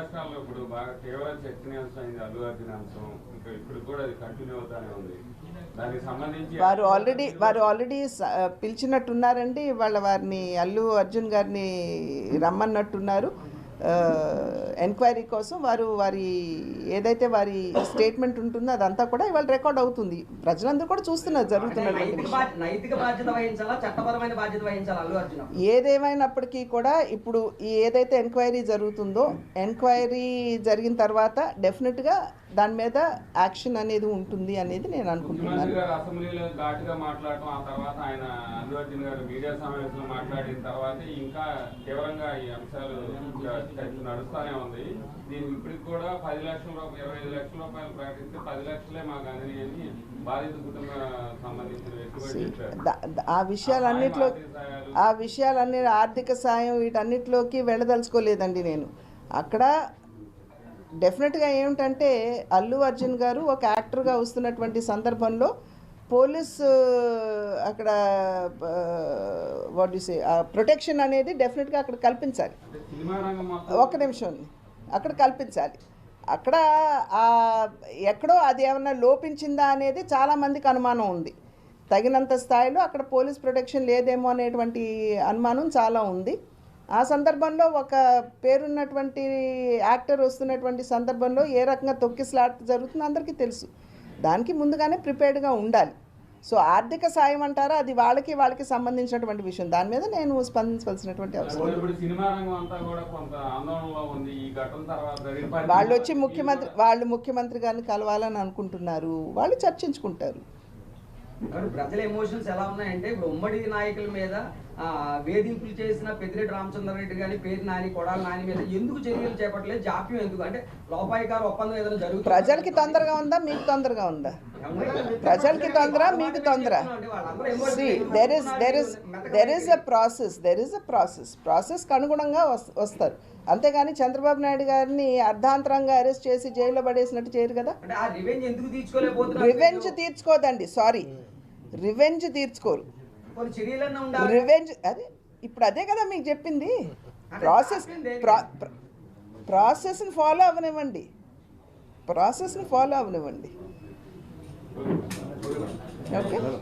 రాష్ట్రాల్లో ఇప్పుడు బాగా కేవలం చర్చనీయాంశం అయింది అల్లు అర్జున్ అంశం ఇంకా ఇప్పుడు కూడా అది కంటిన్యూ అవుతానే ఉంది. దానికి సంబంధించి వారు ఆల్రెడీ వారు ఆల్రెడీ పిలిచినట్టున్నారండి. వాళ్ళ వారిని అల్లు అర్జున్ గారిని రమ్మన్నట్టున్నారు. ఎంక్వైరీ కోసం వారు వారి ఏదైతే వారి స్టేట్మెంట్ ఉంటుందో అదంతా కూడా ఇవాళ రికార్డ్ అవుతుంది. ప్రజలందరూ కూడా చూస్తున్నారు జరుగుతున్నటువంటి నైతిక విషయం. బాధ్యత నైతిక బాధ్యత వహించాలా చట్టపరమైన బాధ్యత వహించాలా అల్లు అర్జున్? ఏదేమైనప్పటికీ కూడా ఇప్పుడు ఈ ఏదైతే ఎంక్వైరీ జరుగుతుందో ఎంక్వైరీ జరిగిన తర్వాత డెఫినెట్గా దాని మీద యాక్షన్ అనేది ఉంటుంది అనేది నేను అనుకుంటున్నాను. గారు అసెంబ్లీలో ఘాటుగా మాట్లాడటం ఆ తర్వాత ఆయన అల్లు అర్జున్ గారు మీడియా సమావేశంలో మాట్లాడిన తర్వాత ఇంకా తీవ్రంగా ఈ అంశాలు నడుస్తూనే ఉంది. దీనికి ఇప్పటికి కూడా పది లక్షల రూపాయలు ఇరవై ఐదు లక్షల రూపాయలు ప్రకటిస్తే పది లక్షలే మాకు అందని అని బాధిత కుటుంబ సంబంధించిన ఆ విషయాలన్నిట్లో ఆ విషయాలన్నీ ఆర్థిక సాయం వీటన్నిటిలోకి వెళ్ళదలుచుకోలేదండి నేను. అక్కడ డెఫినెట్గా ఏమిటంటే అల్లు అర్జున్ గారు ఒక యాక్టర్గా వస్తున్నటువంటి సందర్భంలో పోలీస్ అక్కడ వాట్ యు సే ప్రొటెక్షన్ అనేది డెఫినెట్గా అక్కడ కల్పించాలి. ఒక్క నిమిషం. అక్కడ కల్పించాలి. అక్కడ ఎక్కడో అది ఏమన్నా లోపించిందా అనేది చాలామందికి అనుమానం ఉంది. తగినంత స్థాయిలో అక్కడ పోలీస్ ప్రొటెక్షన్ లేదేమో అనేటువంటి అనుమానం చాలా ఉంది. ఆ సందర్భంలో ఒక పేరున్నటువంటి యాక్టర్ వస్తున్నటువంటి సందర్భంలో ఏ రకంగా తొక్కిసలాట జరుగుతుందో అందరికీ తెలుసు. దానికి ముందుగానే ప్రిపేర్డ్గా ఉండాలి. సో ఆర్థిక సాయం అంటారా? అది వాళ్ళకి వాళ్ళకి సంబంధించినటువంటి విషయం. దాని మీద నేను స్పందించవలసినటువంటి అవసరం వాళ్ళు వచ్చి ముఖ్యమంత్రి వాళ్ళు ముఖ్యమంత్రి గారిని కలవాలని అనుకుంటున్నారు. వాళ్ళు చర్చించుకుంటారు. ఇప్పుడు ప్రజల ఎమోషన్స్ ఎలా ఉన్నాయంటే ఇప్పుడు ఉమ్మడి నాయకుల మీద వేధింపులు చేసిన పెద్దిరెడ్డి రామచంద్రారెడ్డి కానీ పేరు నాని కొడాలి నాని మీద ఎందుకు చర్యలు చేపట్టలేదు? జాప్యం ఎందుకు? అంటే లోపాయికారు ఒప్పందం ఏదైనా జరుగుతుంది? ప్రజలకి తొందరగా ఉందా? మీకు తొందరగా ఉందా? ప్రజలకి తొందర మీకు తొందర. There is there is there is a process there is a process ప్రాసెస్కి అనుగుణంగా వస్- వస్తారు. అంతేగాని చంద్రబాబు నాయుడు గారిని అర్ధాంతరంగా అరెస్ట్ చేసి జైల్లో పడేసినట్టు చేయరు కదా? రివెంజ్ తీర్చుకోదండి సారీ రివెంజ్ తీర్చుకోరు. రివెంజ్ అదే ఇప్పుడు అదే కదా మీకు చెప్పింది. ప్రాసెస్ ప్రా ప్ర- ప్రాసెస్ని ఫాలో అవ్వనివ్వండి. ప్రాసెస్ని ఫాలో అవ్వనివ్వండి. జరుగుతుంది.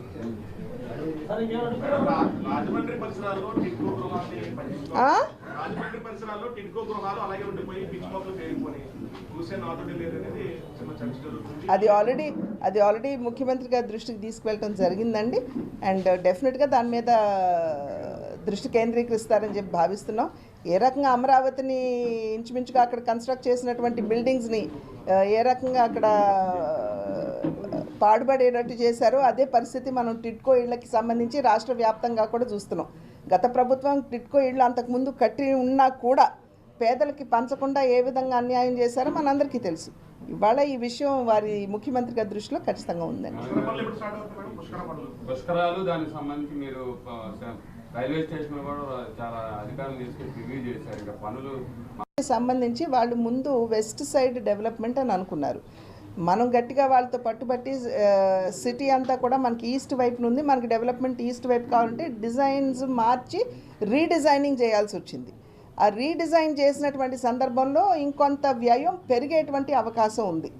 అది ఆల్రెడీ అది ఆల్రెడీ ముఖ్యమంత్రి గారి దృష్టికి తీసుకువెళ్ళటం జరిగిందండి. అండ్ డెఫినెట్గా దాని మీద దృష్టి కేంద్రీకరిస్తారని చెప్పి భావిస్తున్నాం. ఏ రకంగా అమరావతిని ఇంచుమించుగా అక్కడ కన్స్ట్రక్ట్ చేసినటువంటి బిల్డింగ్స్ని ఏ రకంగా అక్కడ పాడుపడేటట్టు చేశారో అదే పరిస్థితి మనం టిడ్కో ఇళ్ళకి సంబంధించి రాష్ట్ర వ్యాప్తంగా కూడా చూస్తున్నాం. గత ప్రభుత్వం టిడ్కో ఇళ్ళు అంతకుముందు కట్టి ఉన్నా కూడా పేదలకి పంచకుండా ఏ విధంగా అన్యాయం చేశారో మనందరికీ తెలుసు. ఇవాళ ఈ విషయం వారి ముఖ్యమంత్రి గారి దృష్టిలో ఖచ్చితంగా ఉందండి. పుష్కర పనులు ఎప్పుడు స్టార్ట్ అవుతాయి మేడం? పుష్కర పనులు. పుష్కరాలు దానికి సంబంధించి మీరు ఆ, స- రైల్వే స్టేషన్ కూడా చాలా అధికారులు తీసుకెళ్ళి రివ్యూ చేశారు. ఇంకా పనులు సంబంధించి వాళ్ళు ముందు వెస్ట్ సైడ్ డెవలప్మెంట్ అని అనుకున్నారు. మనం గట్టిగా వాళ్ళతో పట్టుబట్టి సిటీ అంతా కూడా మనకి ఈస్ట్ వైపు నుండి మనకి డెవలప్మెంట్ ఈస్ట్ వైపు కావాలంటే డిజైన్స్ మార్చి రీడిజైనింగ్ చేయాల్సి వచ్చింది. ఆ రీడిజైన్ చేసినటువంటి సందర్భంలో ఇంకొంత వ్యయం పెరిగేటువంటి అవకాశం ఉంది.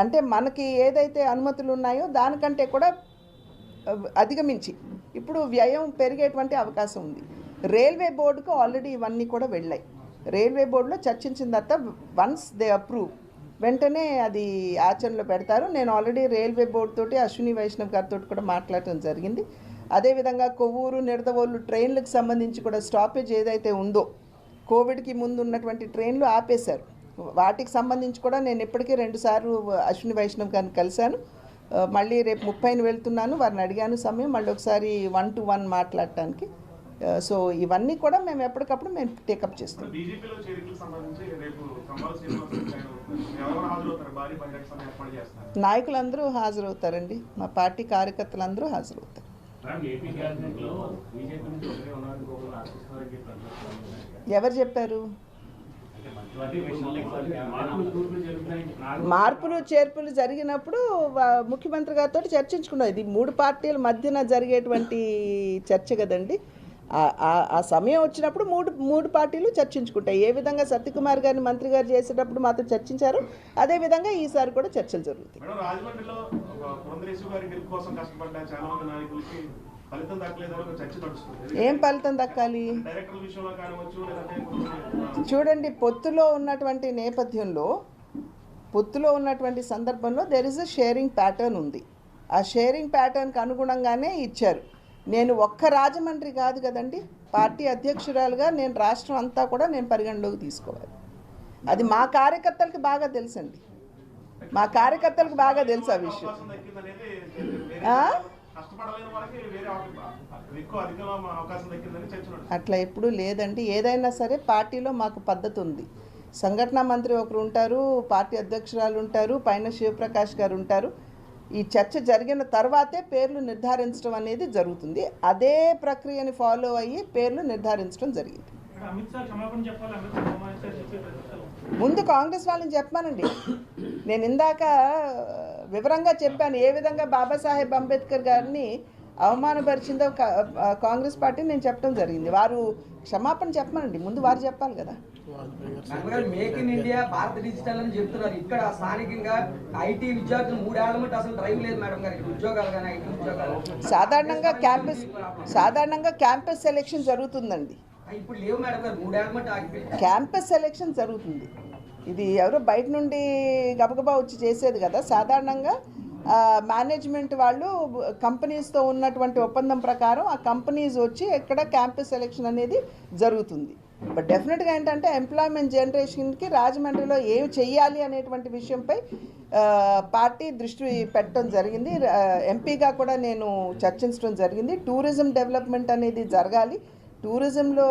అంటే మనకి ఏదైతే అనుమతులు ఉన్నాయో దానికంటే కూడా అధిగమించి ఇప్పుడు వ్యయం పెరిగేటువంటి అవకాశం ఉంది. రైల్వే బోర్డుకు ఆల్రెడీ ఇవన్నీ కూడా వెళ్ళాయి. రైల్వే బోర్డులో చర్చించిన తర్వాత వన్స్ దే అప్రూవ్ వెంటనే అది ఆచరణలో పెడతారు. నేను ఆల్రెడీ రైల్వే బోర్డు తోటి అశ్విని వైష్ణవ్ గారితో కూడా మాట్లాడటం జరిగింది. అదేవిధంగా కొవ్వూరు నిడదవోలు ట్రైన్లకు సంబంధించి కూడా స్టాపేజ్ ఏదైతే ఉందో కోవిడ్కి ముందు ఉన్నటువంటి ట్రైన్లు ఆపేశారు. వాటికి సంబంధించి కూడా నేను ఇప్పటికీ రెండుసార్లు అశ్విని వైష్ణవ్ గారిని కలిశాను. మళ్ళీ రేపు ముప్పైని వెళ్తున్నాను. వారిని అడిగాను సమయం. మళ్ళీ ఒకసారి వన్ టు వన్ మాట్లాడటానికి. సో ఇవన్నీ కూడా మేము ఎప్పటికప్పుడు మేము టేకప్ చేస్తాం. నాయకులందరూ హాజరవుతారండి. మా పార్టీ కార్యకర్తలందరూ హాజరవుతారు. ఎవరు చెప్పారు? మార్పులు చేర్పులు జరిగినప్పుడు ముఖ్యమంత్రి గారితో చర్చించుకున్నాం. ఇది మూడు పార్టీల మధ్యన జరిగేటువంటి చర్చ కదండి. ఆ- సమయం వచ్చినప్పుడు మూడు మూడు పార్టీలు చర్చించుకుంటాయి. ఏ విధంగా సత్యకుమార్ గారిని మంత్రి గారు చేసేటప్పుడు మాతో చర్చించారు అదేవిధంగా ఈసారి కూడా చర్చలు జరుగుతాయి. ఏం ఫలితం దక్కాలి? చూడండి పొత్తులో ఉన్నటువంటి నేపథ్యంలో పొత్తులో ఉన్నటువంటి సందర్భంలో there is a sharing pattern ఉంది. ఆ షేరింగ్ ప్యాటర్న్కి అనుగుణంగానే ఇచ్చారు. నేను ఒక్క రాజమండ్రి కాదు కదండి. పార్టీ అధ్యక్షురాలుగా నేను రాష్ట్రం అంతా కూడా నేను పరిగణలోకి తీసుకోవాలి. అది మా కార్యకర్తలకి బాగా తెలుసండి. మా కార్యకర్తలకు బాగా తెలుసు ఆ విషయం. అట్లా ఎప్పుడూ లేదండి. ఏదైనా సరే పార్టీలో మాకు పద్ధతి ఉంది. సంఘటన మంత్రి ఒకరు ఉంటారు పార్టీ అధ్యక్షురాలు ఉంటారు పైన శివప్రకాష్ గారు ఉంటారు. ఈ చర్చ జరిగిన తర్వాతే పేర్లు నిర్ధారించడం అనేది జరుగుతుంది. అదే ప్రక్రియని ఫాలో అయ్యి పేర్లు నిర్ధారించడం జరిగింది. ముందు కాంగ్రెస్ వాళ్ళని చెప్పానండి. నేను ఇందాక వివరంగా చెప్పాను ఏ విధంగా బాబాసాహెబ్ అంబేద్కర్ గారిని అవమానపరిచిందో కాంగ్రెస్ పార్టీ నేను చెప్పడం జరిగింది. వారు క్షమాపణ చెప్పమనండి. ముందు వారు చెప్పాలి కదా. మేక్ ఇన్ ఇండియా భారత డిజిటల్ అని చెప్తున్నారు. ఇక్కడ స్థానికంగా ఐటీ విద్యార్థులు మూడేళ్ళ మట్టి అసలు డ్రైవ్ లేదు మేడం గారు. ఇక్కడ ఉద్యోగాలు కానీ ఐటీ ఉద్యోగాలు. సాధారణంగా క్యాంపస్ సాధారణంగా క్యాంపస్ సెలెక్షన్ జరుగుతుందండి. ఇప్పుడు లేవు మేడం గారు. మూడేళ్ళ మట్టి ఆగిపోయి క్యాంపస్ సెలెక్షన్ జరుగుతుంది. ఇది ఎవరో బయట నుండి గబగబా వచ్చి చేసేది కదా. సాధారణంగా ఆ, మేనేజ్మెంట్ వాళ్ళు కంపెనీస్తో ఉన్నటువంటి ఒప్పందం ప్రకారం ఆ కంపెనీస్ వచ్చి ఎక్కడ క్యాంపస్ సెలెక్షన్ అనేది జరుగుతుంది. బట్ డెఫినెట్గా ఏంటంటే ఎంప్లాయ్మెంట్ జనరేషన్కి రాజమండ్రిలో ఏమి చేయాలి అనేటువంటి విషయంపై పార్టీ దృష్టి పెట్టడం జరిగింది. ఎంపీగా కూడా నేను చర్చించడం జరిగింది. టూరిజం డెవలప్మెంట్ అనేది జరగాలి. టూరిజంలో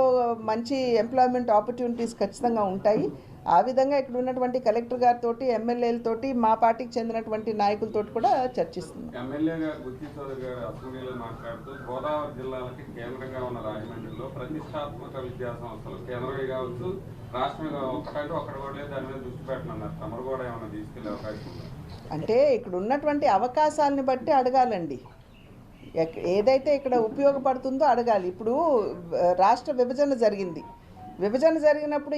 మంచి ఎంప్లాయ్మెంట్ ఆపర్చునిటీస్ ఖచ్చితంగా ఉంటాయి. ఆ విధంగా ఇక్కడ ఉన్నటువంటి కలెక్టర్ గారితో ఎమ్మెల్యేలతోటి మా పార్టీకి చెందినటువంటి నాయకులతో కూడా చర్చిస్తుంది. గారు అసెంబ్లీలో మాట్లాడుతూ గోదావరి జిల్లాలకి కేంద్రంగా ఉన్న రాజమండ్రిలో ప్రతిష్టాత్మక విద్యా సంస్థలు కేంద్రమే కావచ్చు రాష్ట్రంగా ఒకటంటే ఒకటి కూడా లేదు దాని మీద దృష్టి పెట్టనున్నారు తమరు కూడా ఏమైనా తీసుకెళ్ళే అవకాశం అంటే ఇక్కడ ఉన్నటువంటి అవకాశాలని బట్టి అడగాలండి. ఏదైతే ఇక్కడ ఉపయోగపడుతుందో అడగాలి. ఇప్పుడు రాష్ట్ర విభజన జరిగింది. విభజన జరిగినప్పుడు